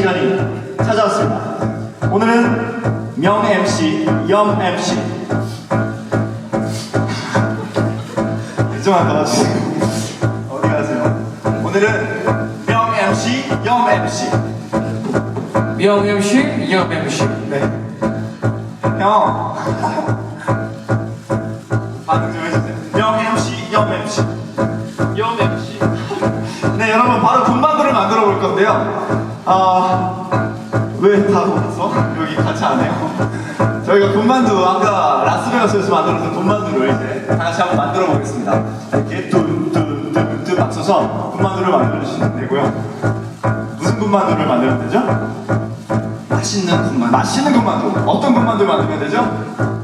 시간이 찾아왔습니다. 오늘은 명 MC, 염 MC. 이쪽만 나와주세요. 어디 가세요? 오늘은 명 MC, 염 MC. 명 MC, 영 MC. 네. 형. 반응 좀 해주세요. 명 MC, 염 MC. 영 MC. 네, 여러분 바로 군만두를 만들어 볼 건데요. 아, 왜다 없어? 여기 같이 안 해요? 저희가 군만두 아까 라스베가스에서 만들었던 군만두를 이제 다 같이 한번 만들어 보겠습니다. 이렇게 둔 둔 둔 둔 맞춰서 군만두를 만들어 주시면 되고요. 무슨 군만두를 만들면 되죠? 맛있는 군만 맛있는 군만두. 어떤 군만두를 만들면 되죠?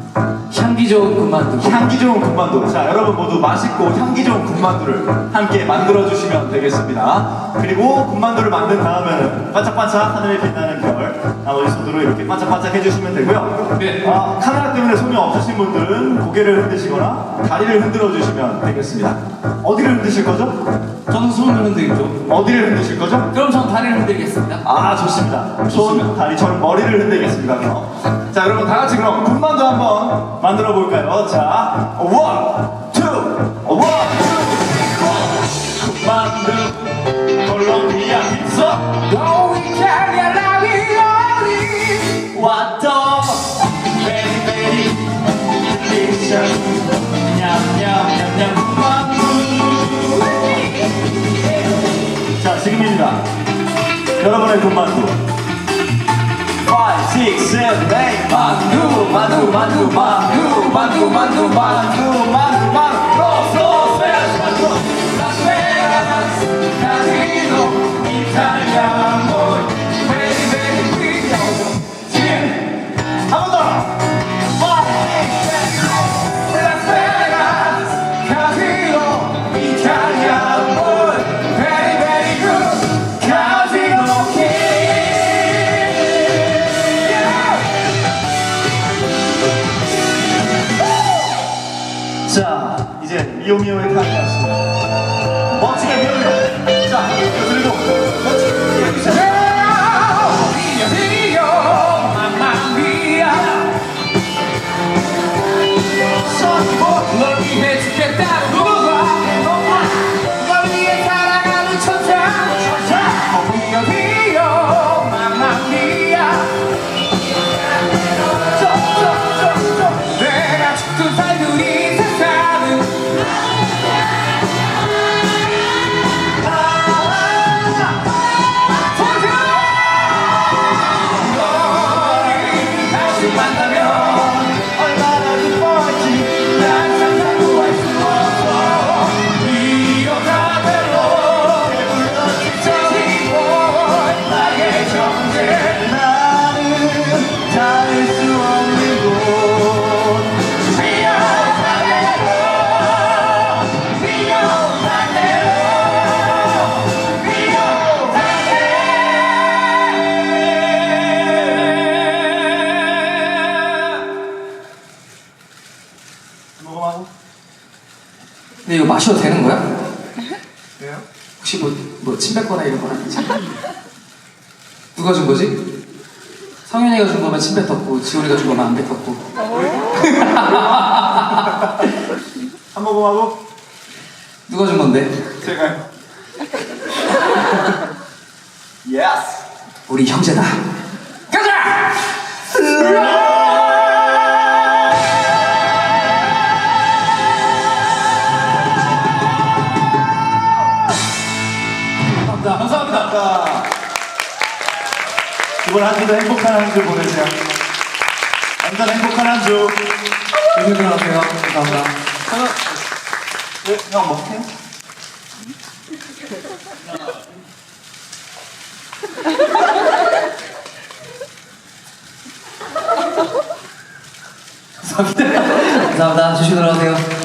향기 좋은 군만두. 향기 좋은 군만두. 자, 여러분 모두 맛있고 향기 좋은 군만두를 함께 만들어 주시면 되겠습니다. 그리고 군만두를 만든 다음에는 반짝반짝 하늘에 빛나는 별 나머지 손으로 이렇게 반짝반짝 해주시면 되고요. 네. 아, 카메라 때문에 손이 없으신 분들은 고개를 흔드시거나 다리를 흔들어 주시면 되겠습니다. 어디를 흔드실 거죠? 저는 손을 흔들겠죠. 어디를 흔드실 거죠? 그럼 전 다리를 흔들겠습니다. 아 좋습니다. 손, 다리, 저는 머리를 흔들겠습니다. 그럼. 자 여러분 다 같이 그럼 군만두 한번 만들어 볼까요? 자 원, 여러분의 군만두 5, 6, 7, 8 만두, 만두, 만두, 만두, 만두, 만두, 만두. 만두 만두 이제 미오 마셔도 되는 거야? 왜요? 혹시 뭐, 뭐, 침 뱉거나 이런 건 아니지? 누가 준 거지? 성현이가 준 거면 침 뱉었고, 지훈이가 준 거면 안 뱉었고. 한 모금하고 누가 준 건데? 제가요 예스 우리 형제다. 감사합니다. 감사합니다. 감사합니다 이번 한 주도 행복한 한 주 보내세요 완전 행복한 한주 조심히 들어가세요. 감사합니다. 네, 형 먹해? 감사합니다. 감사합니다. 조심히 들어가세요.